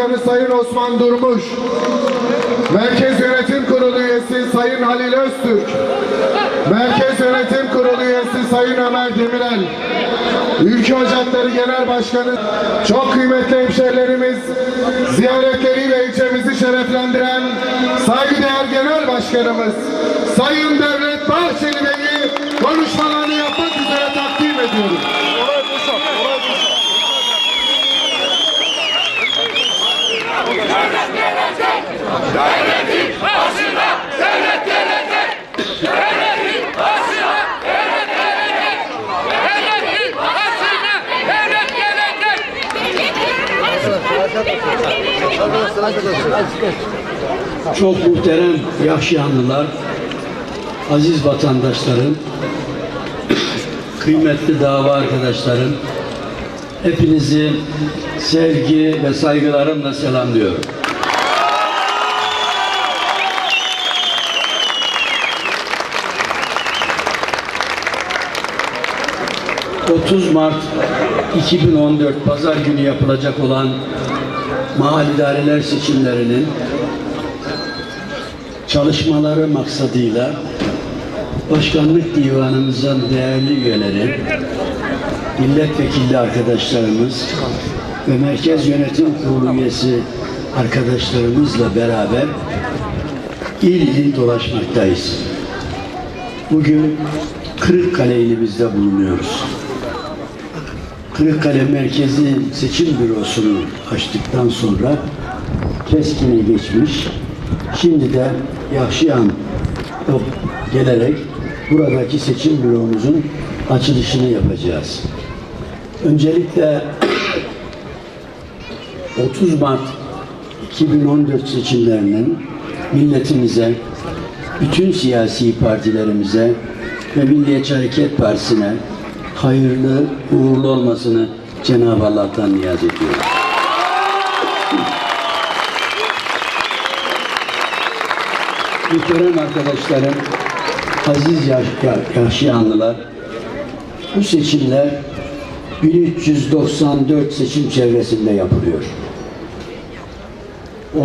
Eski Bakanı Sayın Osman Durmuş, Merkez Yönetim Kurulu üyesi Sayın Halil Öztürk, Merkez Yönetim Kurulu üyesi Sayın Ömer Demirel, Ülke Ocakları Genel Başkanı, çok kıymetli hemşehrilerimiz, ziyaretleriyle ilçemizi şereflendiren saygıdeğer Genel Başkanımız Sayın Devlet Bahçeli Bey'i konuşmalarını yapmak üzere takdim ediyorum. Çok muhterem Yahşiyanlılar, aziz vatandaşlarım, kıymetli dava arkadaşlarım, hepinizi sevgi ve saygılarımla selamlıyorum. ...30 Mart 2014 Pazar günü yapılacak olan mahalli idareler seçimlerinin çalışmaları maksadıyla Başkanlık Divanımızın değerli üyeleri, milletvekili arkadaşlarımız ve Merkez Yönetim Kurulu üyesi arkadaşlarımızla beraber il il dolaşmaktayız. Bugün Kırıkkale ilimizde bulunuyoruz. Kırıkkale Merkezi Seçim Bürosunu açtıktan sonra Keskin'e geçmiş. Şimdi de Yahşiyan gelerek buradaki seçim büromuzun açılışını yapacağız. Öncelikle 30 Mart 2014 seçimlerinin milletimize, bütün siyasi partilerimize ve Milliyetçi Hareket Partisi'ne hayırlı, uğurlu olmasını Cenab-ı Allah'tan niyaz ediyorum. Muhterem arkadaşlarım, aziz yaş ya- yaşayanlılar, bu seçimler 1394 seçim çevresinde yapılıyor.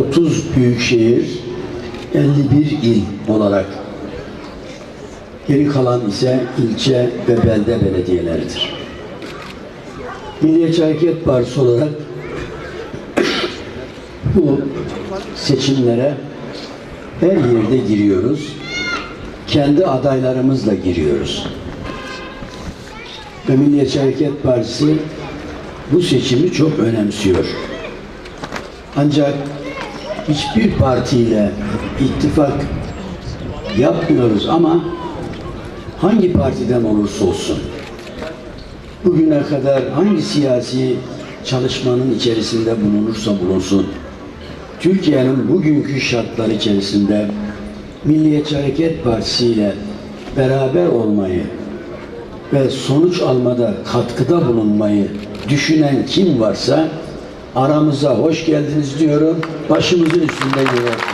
30 büyükşehir, 51 il olarak Geri kalan ise ilçe ve belde belediyeleridir. Milliyetçi Hareket Partisi olarak bu seçimlere her yerde giriyoruz. Kendi adaylarımızla giriyoruz. Ve Milliyetçi Hareket Partisi bu seçimi çok önemsiyor. Ancak hiçbir partiyle ittifak yapmıyoruz ama hangi partiden olursa olsun bugüne kadar hangi siyasi çalışmanın içerisinde bulunursa bulunsun Türkiye'nin bugünkü şartlar içerisinde Milliyetçi Hareket Partisi ile beraber olmayı ve sonuç almada katkıda bulunmayı düşünen kim varsa aramıza hoş geldiniz diyorum. Başımızın üstünde yer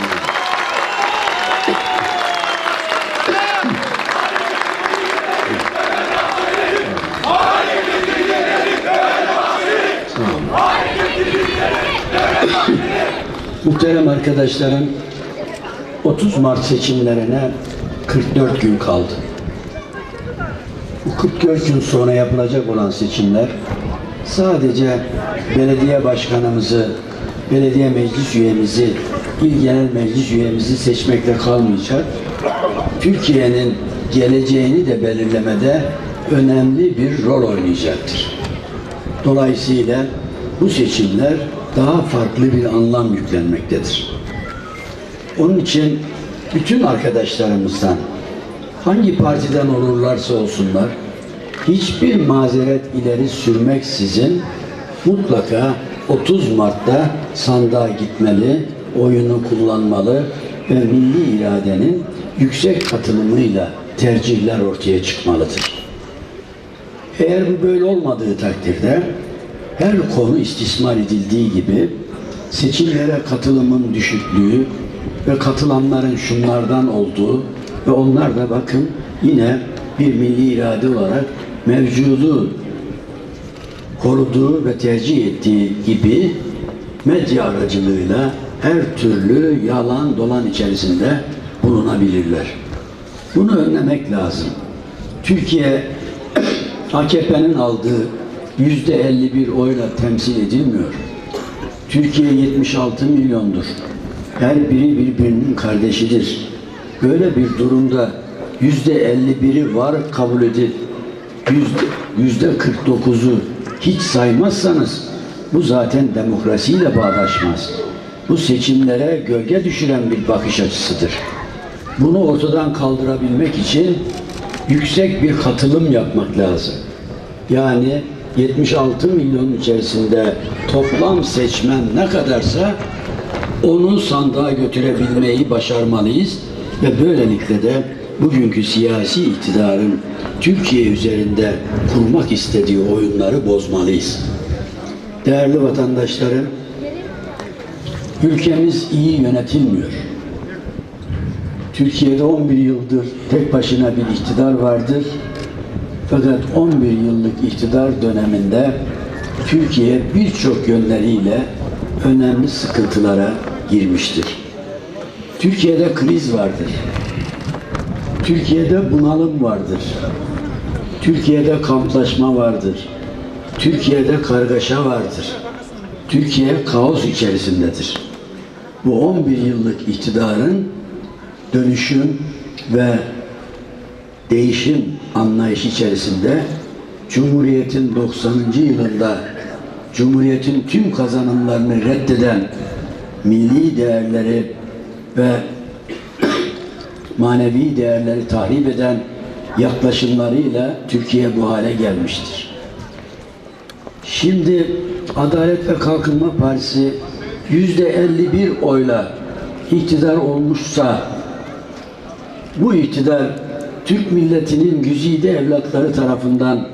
arkadaşlarım, 30 Mart seçimlerine 44 gün kaldı. Bu 44 gün sonra yapılacak olan seçimler sadece belediye başkanımızı, belediye meclis üyemizi, il genel meclis üyemizi seçmekle kalmayacak. Türkiye'nin geleceğini de belirlemede önemli bir rol oynayacaktır. Dolayısıyla bu seçimler daha farklı bir anlam yüklenmektedir. Onun için bütün arkadaşlarımızdan hangi partiden olurlarsa olsunlar hiçbir mazeret ileri sürmeksizin mutlaka 30 Mart'ta sandığa gitmeli, oyunu kullanmalı ve milli iradenin yüksek katılımıyla tercihler ortaya çıkmalıdır. Eğer bu böyle olmadığı takdirde her konu istismar edildiği gibi seçimlere katılımın düşüklüğü ve katılanların şunlardan olduğu ve onlar da bakın yine bir milli irade olarak mevcudu koruduğu ve tercih ettiği gibi medya aracılığıyla her türlü yalan dolan içerisinde bulunabilirler. Bunu önlemek lazım. Türkiye AKP'nin aldığı yüzde 51 oyla temsil edilmiyor. Türkiye 76 milyondur. Her biri birbirinin kardeşidir. Böyle bir durumda yüzde 51'i var kabul edip yüzde, yüzde 49'u hiç saymazsanız bu zaten demokrasiyle bağdaşmaz. Bu seçimlere gölge düşüren bir bakış açısıdır. Bunu ortadan kaldırabilmek için yüksek bir katılım yapmak lazım. Yani 76 milyon içerisinde toplam seçmen ne kadarsa onu sandığa götürebilmeyi başarmalıyız ve böylelikle de bugünkü siyasi iktidarın Türkiye üzerinde kurmak istediği oyunları bozmalıyız. Değerli vatandaşlarım, ülkemiz iyi yönetilmiyor. Türkiye'de 11 yıldır tek başına bir iktidar vardır. Fakat 11 yıllık iktidar döneminde Türkiye birçok yönleriyle önemli sıkıntılara girmiştir. Türkiye'de kriz vardır. Türkiye'de bunalım vardır. Türkiye'de kamplaşma vardır. Türkiye'de kargaşa vardır. Türkiye kaos içerisindedir. Bu 11 yıllık iktidarın dönüşüm ve değişim anlayışı içerisinde Cumhuriyet'in 90. yılında Cumhuriyet'in tüm kazanımlarını reddeden milli değerleri ve manevi değerleri tahrip eden yaklaşımlarıyla Türkiye bu hale gelmiştir. Şimdi Adalet ve Kalkınma Partisi yüzde 51 oyla iktidar olmuşsa bu iktidar Türk milletinin güzide evlatları tarafından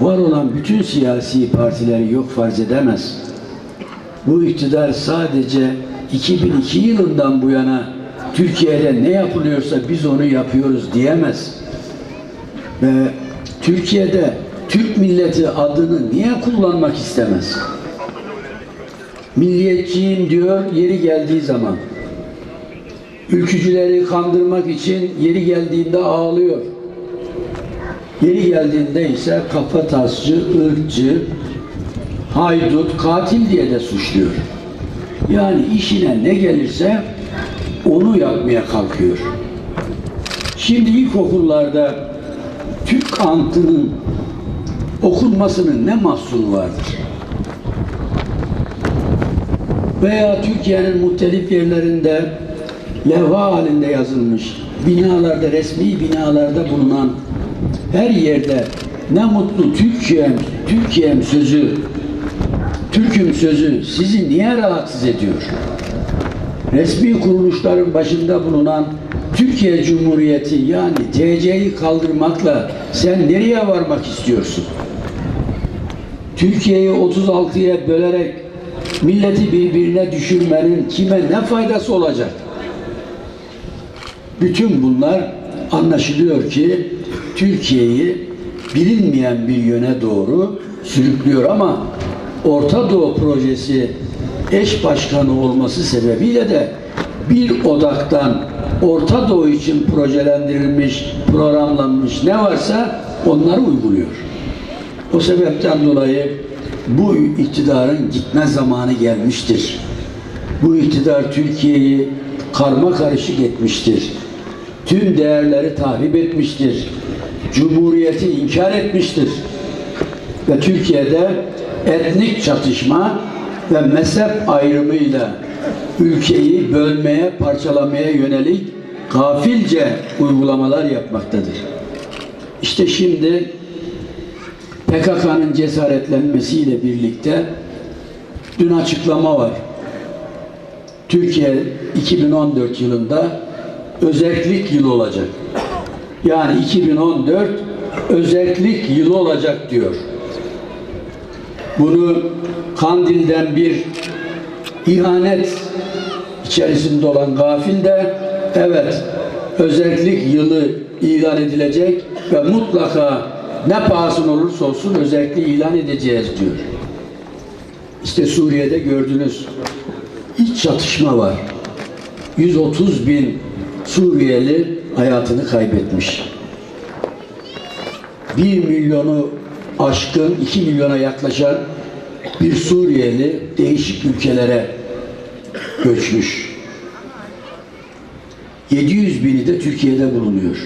var olan bütün siyasi partileri yok farz edemez. Bu iktidar sadece 2002 yılından bu yana Türkiye'de ne yapılıyorsa biz onu yapıyoruz diyemez. Ve Türkiye'de Türk milleti adını niye kullanmak istemez? Milliyetçiyim diyor yeri geldiği zaman. Ülkücüleri kandırmak için yeri geldiğinde ağlıyor. Yeri geldiğinde ise kafatasçı, ırkçı, haydut, katil diye de suçluyor. Yani işine ne gelirse onu yapmaya kalkıyor. Şimdi ilkokullarda Türk antının okunmasının ne mahsuru vardır? Veya Türkiye'nin muhtelif yerlerinde levha halinde yazılmış binalarda, resmi binalarda bulunan her yerde ne mutlu Türkiye'm, Türkiye'm sözü, Türk'üm sözü sizi niye rahatsız ediyor? Resmi kuruluşların başında bulunan Türkiye Cumhuriyeti yani TC'yi kaldırmakla sen nereye varmak istiyorsun? Türkiye'yi 36'ya bölerek milleti birbirine düşürmenin kime ne faydası olacak? Bütün bunlar anlaşılıyor ki Türkiye'yi bilinmeyen bir yöne doğru sürüklüyor ama Orta Doğu projesi eş başkanı olması sebebiyle de bir odaktan Orta Doğu için projelendirilmiş, programlanmış ne varsa onları uyguluyor. O sebepten dolayı bu iktidarın gitme zamanı gelmiştir. Bu iktidar Türkiye'yi karma karışık etmiştir. Tüm değerleri tahrip etmiştir. Cumhuriyeti inkar etmiştir. Ve Türkiye'de etnik çatışma ve mezhep ayrımıyla ülkeyi bölmeye, parçalamaya yönelik gafilce uygulamalar yapmaktadır. İşte şimdi PKK'nın cesaretlenmesiyle birlikte dün açıklama var. Türkiye 2014 yılında özellik yılı olacak. Yani 2014 özellik yılı olacak diyor. Bunu Kandil'den bir ihanet içerisinde olan gafil de evet özellik yılı ilan edilecek ve mutlaka ne pahasına olursa olsun özellikle ilan edeceğiz diyor. İşte Suriye'de gördünüz iç çatışma var. 130 bin Suriyeli hayatını kaybetmiş. 1 milyonu aşkın 2 milyona yaklaşan bir Suriyeli değişik ülkelere göçmüş. 700 bini de Türkiye'de bulunuyor.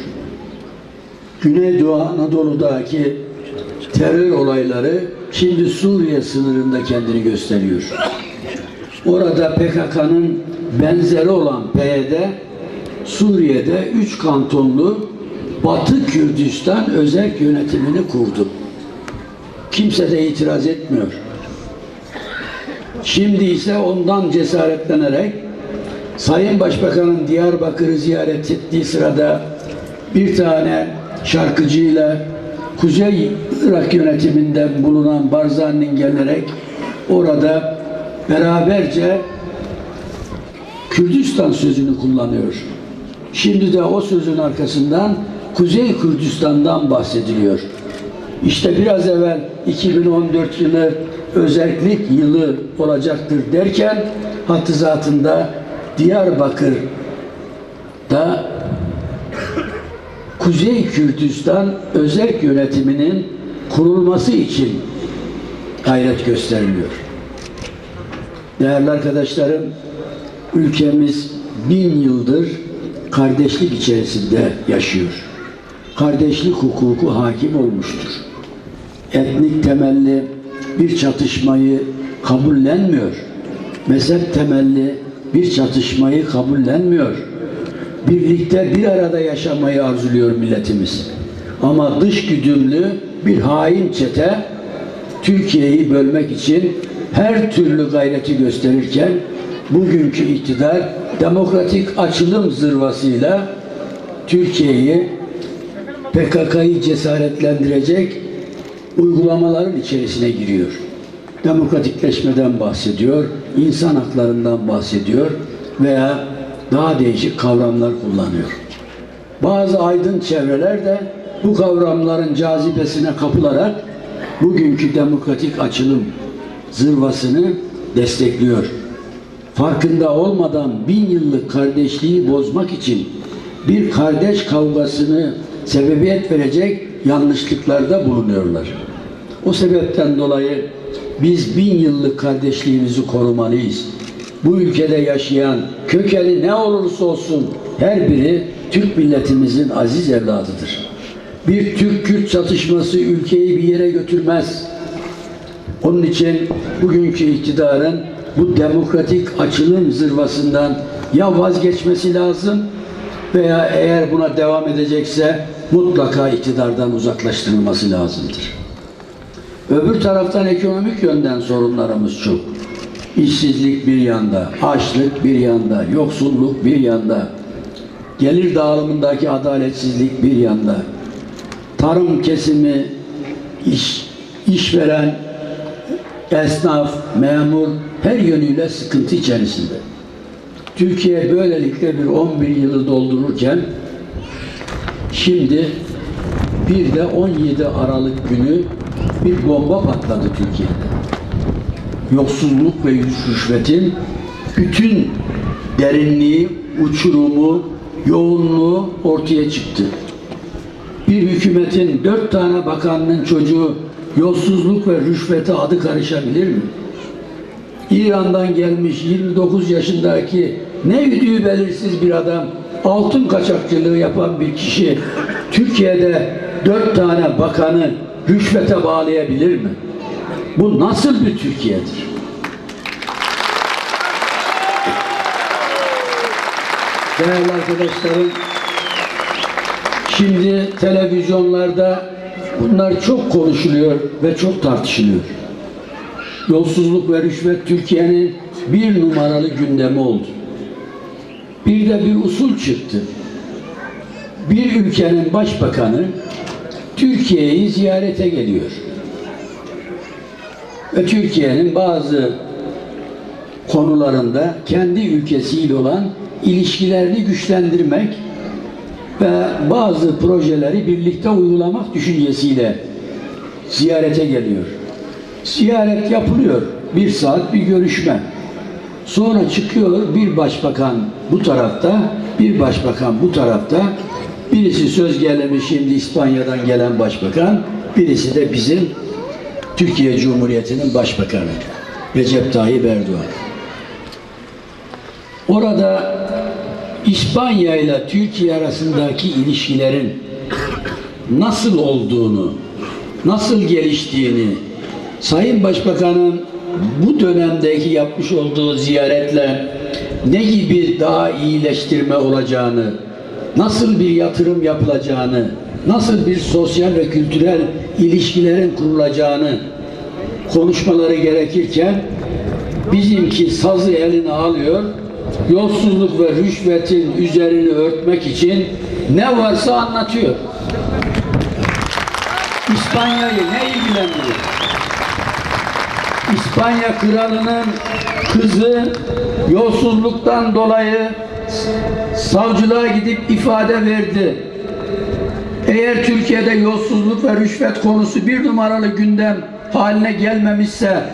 Güneydoğu Anadolu'daki terör olayları şimdi Suriye sınırında kendini gösteriyor. Orada PKK'nın benzeri olan PYD Suriye'de üç kantonlu Batı Kürdistan özel yönetimini kurdu. Kimse de itiraz etmiyor. Şimdi ise ondan cesaretlenerek Sayın Başbakan'ın Diyarbakır'ı ziyaret ettiği sırada bir tane şarkıcıyla Kuzey Irak yönetiminden bulunan Barzani'nin gelerek orada beraberce Kürdistan sözünü kullanıyor. Şimdi de o sözün arkasından Kuzey Kürdistan'dan bahsediliyor. İşte biraz evvel 2014 yılı özellik yılı olacaktır derken hattı zatında Diyarbakır'da Kuzey Kürdistan özel yönetiminin kurulması için gayret gösteriliyor. Değerli arkadaşlarım, ülkemiz bin yıldır kardeşlik içerisinde yaşıyor. Kardeşlik hukuku hakim olmuştur. Etnik temelli bir çatışmayı kabullenmiyor. Mezhep temelli bir çatışmayı kabullenmiyor. Birlikte bir arada yaşamayı arzuluyor milletimiz. Ama dış güdümlü bir hain çete Türkiye'yi bölmek için her türlü gayreti gösterirken bugünkü iktidar demokratik açılım zırvasıyla Türkiye'yi PKK'yı cesaretlendirecek uygulamaların içerisine giriyor. Demokratikleşmeden bahsediyor, insan haklarından bahsediyor veya daha değişik kavramlar kullanıyor. Bazı aydın çevreler de bu kavramların cazibesine kapılarak bugünkü demokratik açılım zırvasını destekliyor. Farkında olmadan bin yıllık kardeşliği bozmak için bir kardeş kavgasını sebebiyet verecek yanlışlıklarda bulunuyorlar. O sebepten dolayı biz bin yıllık kardeşliğimizi korumalıyız. bu ülkede yaşayan kökeni ne olursa olsun her biri Türk milletimizin aziz evladıdır. Bir Türk-Kürt çatışması ülkeyi bir yere götürmez. Onun için bugünkü iktidarın bu demokratik açılım zırvasından ya vazgeçmesi lazım veya eğer buna devam edecekse mutlaka iktidardan uzaklaştırılması lazımdır. Öbür taraftan ekonomik yönden sorunlarımız çok. İşsizlik bir yanda, açlık bir yanda, yoksulluk bir yanda, gelir dağılımındaki adaletsizlik bir yanda, tarım kesimi, iş, işveren, esnaf, memur her yönüyle sıkıntı içerisinde. Türkiye böylelikle bir 11 yılı doldururken şimdi bir de 17 Aralık günü bir bomba patladı Türkiye'de. Yoksulluk ve rüşvetin bütün derinliği, uçurumu, yoğunluğu ortaya çıktı. Bir hükümetin dört tane bakanının çocuğu yolsuzluk ve rüşvete adı karışabilir mi? İran'dan gelmiş 29 yaşındaki ne yüdüğü belirsiz bir adam altın kaçakçılığı yapan bir kişi Türkiye'de dört tane bakanı rüşvete bağlayabilir mi? Bu nasıl bir Türkiye'dir? Değerli arkadaşlarım, Şimdi televizyonlarda bunlar çok konuşuluyor ve çok tartışılıyor. Yolsuzluk ve rüşvet Türkiye'nin bir numaralı gündemi oldu. Bir de bir usul çıktı. Bir ülkenin başbakanı Türkiye'yi ziyarete geliyor. Ve Türkiye'nin bazı konularında kendi ülkesiyle olan ilişkilerini güçlendirmek ve bazı projeleri birlikte uygulamak düşüncesiyle ziyarete geliyor. Ziyaret yapılıyor. Bir saat bir görüşme. Sonra çıkıyor bir başbakan bu tarafta, bir başbakan bu tarafta. Birisi söz gelimi şimdi İspanya'dan gelen başbakan, birisi de bizim Türkiye Cumhuriyeti'nin başbakanı Recep Tayyip Erdoğan. Orada İspanya ile Türkiye arasındaki ilişkilerin nasıl olduğunu, nasıl geliştiğini, Sayın Başbakan'ın bu dönemdeki yapmış olduğu ziyaretle ne gibi daha iyileştirme olacağını, nasıl bir yatırım yapılacağını, nasıl bir sosyal ve kültürel ilişkilerin kurulacağını konuşmaları gerekirken bizimki sazı eline alıyor, yolsuzluk ve rüşvetin üzerini örtmek için ne varsa anlatıyor. İspanya'yı ne ilgilendiriyor? İspanya kralının kızı yolsuzluktan dolayı savcılığa gidip ifade verdi. Eğer Türkiye'de yolsuzluk ve rüşvet konusu bir numaralı gündem haline gelmemişse,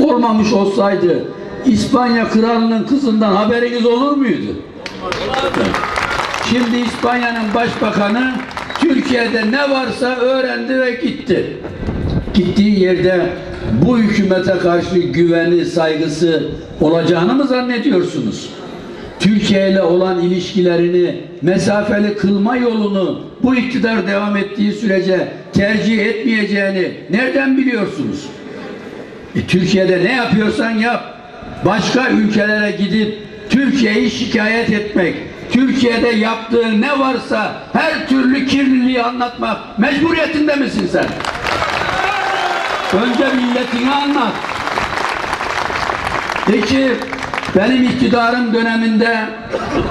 olmamış olsaydı İspanya kralının kızından haberiniz olur muydu? Şimdi İspanya'nın başbakanı Türkiye'de ne varsa öğrendi ve gitti. Gittiği yerde bu hükümete karşı güveni, saygısı olacağını mı zannediyorsunuz? Türkiye ile olan ilişkilerini mesafeli kılma yolunu bu iktidar devam ettiği sürece tercih etmeyeceğini nereden biliyorsunuz? E, Türkiye'de ne yapıyorsan yap. Başka ülkelere gidip Türkiye'yi şikayet etmek, Türkiye'de yaptığın ne varsa her türlü kirliliği anlatmak mecburiyetinde misin sen? Önce milletine anlat. Peki benim iktidarım döneminde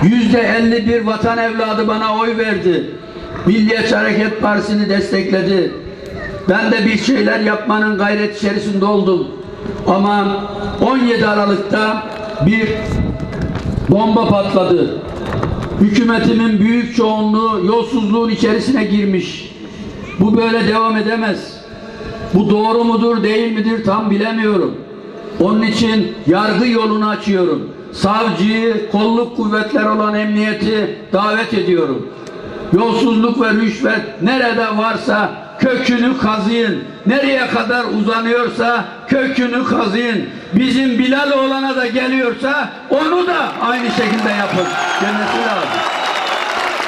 yüzde 51 vatan evladı bana oy verdi. Milliyetçi Hareket Partisi'ni destekledi. Ben de bir şeyler yapmanın gayret içerisinde oldum. Ama 17 Aralık'ta bir bomba patladı. Hükümetimin büyük çoğunluğu yolsuzluğun içerisine girmiş. Bu böyle devam edemez. Bu doğru mudur değil midir tam bilemiyorum. Onun için yargı yolunu açıyorum. Savcıyı, kolluk kuvvetler olan emniyeti davet ediyorum. Yolsuzluk ve rüşvet nerede varsa kökünü kazıyın. Nereye kadar uzanıyorsa kökünü kazıyın. bizim Bilal oğlana da geliyorsa onu da aynı şekilde yapın demesi lazım.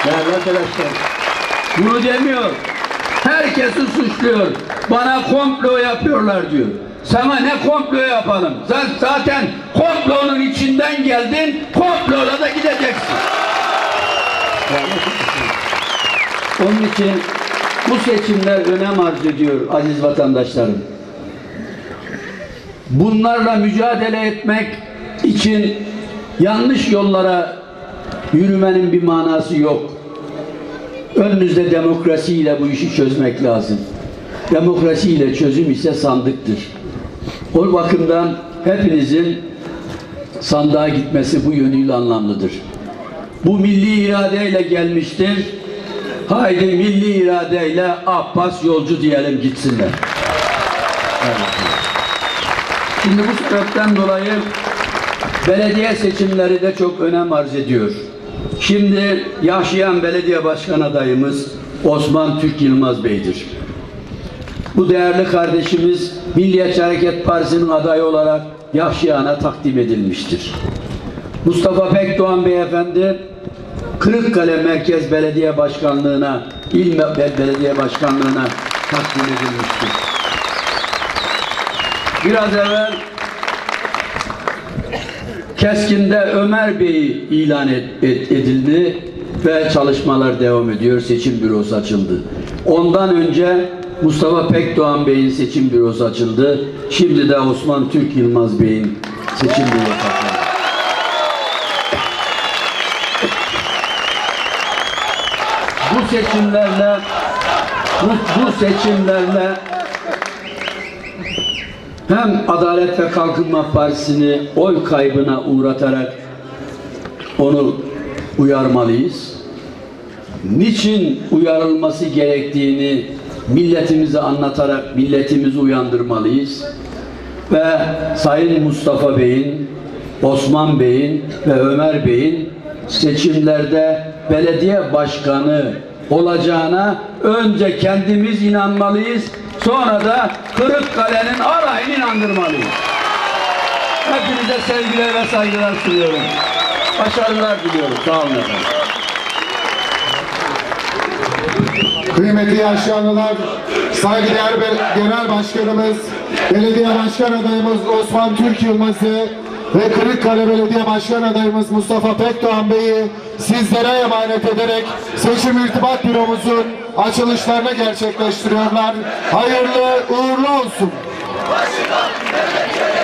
Değerli arkadaşlar bunu demiyor. Herkesi suçluyor. Bana komplo yapıyorlar diyor. Sana ne komplo yapalım? Sen zaten komplonun içinden geldin, komplola da gideceksin. Onun için bu seçimler önem arz ediyor aziz vatandaşlarım. Bunlarla mücadele etmek için yanlış yollara yürümenin bir manası yok. Önünüzde demokrasiyle bu işi çözmek lazım. Demokrasiyle çözüm ise sandıktır. O bakımdan hepinizin sandığa gitmesi bu yönüyle anlamlıdır. Bu milli iradeyle gelmiştir. Haydi milli iradeyle Abbas yolcu diyelim gitsinler. Evet. Şimdi bu sebepten dolayı belediye seçimleri de çok önem arz ediyor. Şimdi yaşayan belediye başkan adayımız Osman Türk Yılmaz Bey'dir. Bu değerli kardeşimiz Milliyetçi Hareket Partisi'nin adayı olarak yaşayana takdim edilmiştir. Mustafa Pekdoğan Beyefendi Kırıkkale Merkez Belediye Başkanlığı'na, İl Be- Belediye Başkanlığı'na takdim edilmiştir. Biraz evvel Keskin'de Ömer Bey'i ilan et- et- edildi ve çalışmalar devam ediyor. Seçim bürosu açıldı. Ondan önce Mustafa Pekdoğan Bey'in seçim bürosu açıldı. Şimdi de Osman Türk Yılmaz Bey'in seçim bürosu açıldı. Bu seçimlerle bu, bu seçimlerle hem Adalet ve Kalkınma Partisi'ni oy kaybına uğratarak onu uyarmalıyız. Niçin uyarılması gerektiğini milletimize anlatarak milletimizi uyandırmalıyız. Ve Sayın Mustafa Bey'in, Osman Bey'in ve Ömer Bey'in seçimlerde belediye başkanı olacağına önce kendimiz inanmalıyız. Sonra da Kırıkkale'nin alayını inandırmalıyız. Hepinize sevgiler ve saygılar sunuyorum. Başarılar diliyorum. Sağ olun efendim. Kıymetli yaşayanlar, saygıdeğer Genel Başkanımız, Belediye Başkan adayımız Osman Türk Yılmaz'ı ve Kırıkkale Belediye Başkan adayımız Mustafa Pekdoğan Bey'i sizlere emanet ederek seçim irtibat büromuzun açılışlarını gerçekleştiriyorlar. Hayırlı uğurlu olsun. Şehir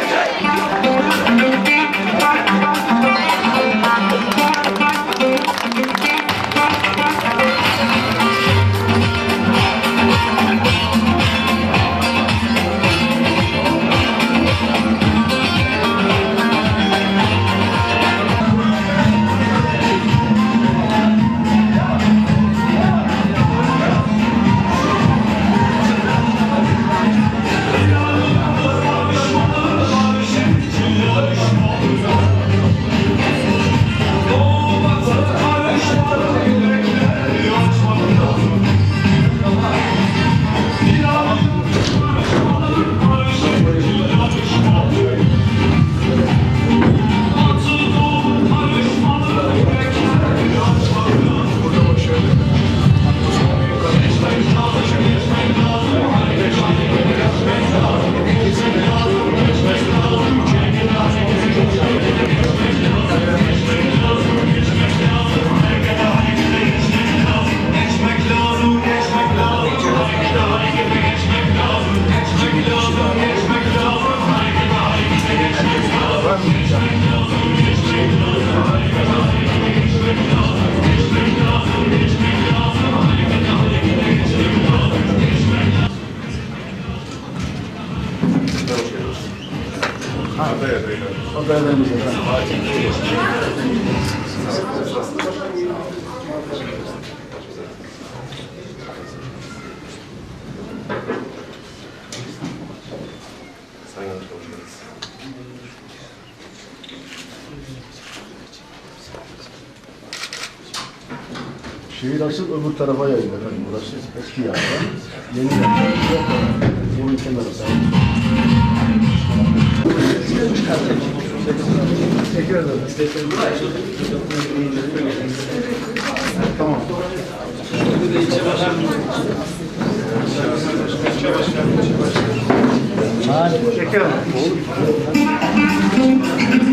tarafa yayıldı efendim. Burası eski yayla. Yeni yayla. Bunun kenarı. İlan